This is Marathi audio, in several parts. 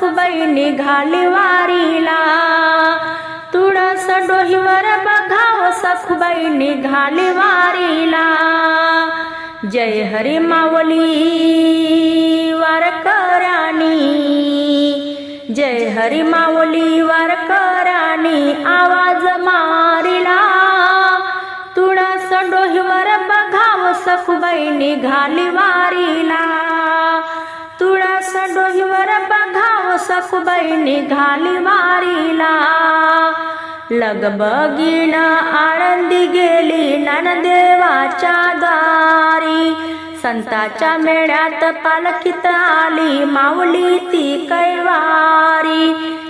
सासूबाई निघाली वारीला. तुळस डोहीवर बघाव सासूबाई निघाली वारीला. जय हरी माऊली वारकराणी जय हरी माऊली वारकराणी आवाज मारिला. तुळस डोहीवर बघाव सखुबाई निघाली वारीला. तुळस डोहीवर बघाव सखुबाई निघाली वारीला लगबगीन आळंदी गेली ननदेवाच्या दारी. संताच्या मेळ्यात पालखीत आली माऊली ती कैवारी.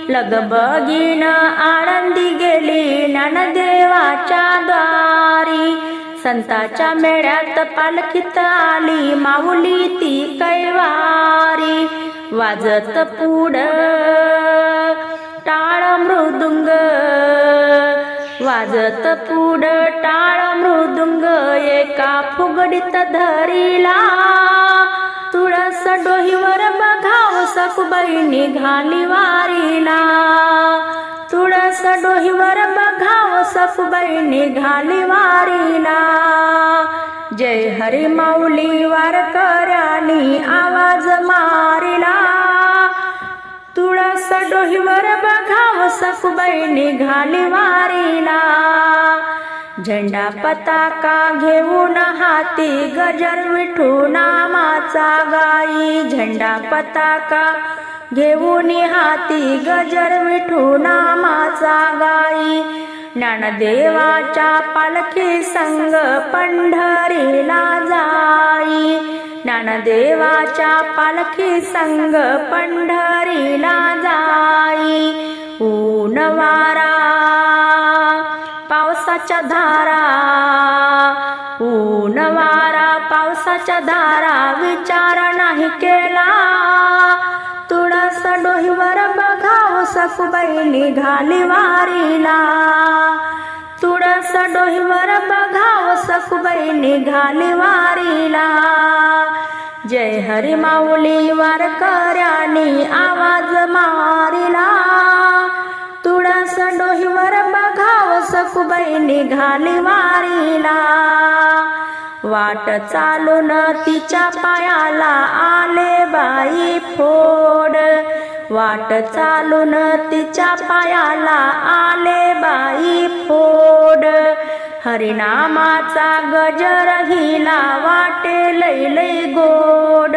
लगबगीन आळंदी गेली ननदेवाच्या संताच्या मेळ्यात पालखीत आली. माऊली ती कैवारी वाजत पुढ. टाळ मृदुंग वाजत पुढ. टाळ मृदुंग एका फुगडीत धरिला. तुळस डोहीवर बघाव सकुबाई निघाली वारीला. तुळस डोहीवर बघा सकुबाई निघाली वारीला. जय हरी माऊली वारकऱ्यानी आवाज मारिला. तुळस डोहीवर बघाव सकुबाई निघाली वारीला. झेंडा पताका घेऊन हाती गजर विठू नामाचा गाई. झेंडा पताका घेऊन हाती गजर विठू नामाचा गाई. ज्ञानदेवाच्या पालखी संग पंढरीला जाई. ज्ञानदेवाच्या पालखी संग पंढरीला जाई. ऊन वारा पावसाच्या धारा. ऊन वारा पावसाच्या धारा विचार नाही केला. तुळस डोहीवर बघाव सकुबाई निघाली वारीला. तुळस डोहीवर बघाव सकुबाई निघाली वारीला. जय हरी माऊली वारकऱ्यानी आवाज मारिला. तुळस डोहीवर बघाव सकुबाई निघाली वारीला. वाट चालून तिच्या पायाला आले बाई फोड. वाट चालून तिच्या पायाला आले बाई फोड. हरिनामाचा गजर हिला वाटे लय लय गोड.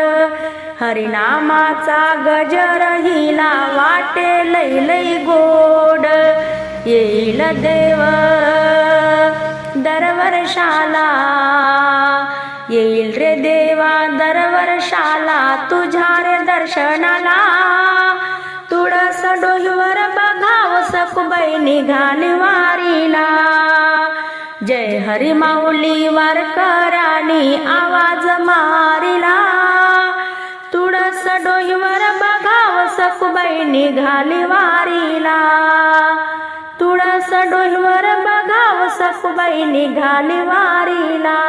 हरिनामाचा गजर हिला वाटे लय लय गोड. येईल देव दरवर्षाला येईल रे देवा दरवर्षाला तुझ्या रे दर्शनाला. डोहीवर बघाव सकुबाई निघाली वारीला. जय हरी माऊली वारकरानी आवाज मारिला. तुळस डोहीवर बघाव सकुबाई निघाली वारीला. तुळस डोहीवर बघाव सकुबाई निघाली वारीला.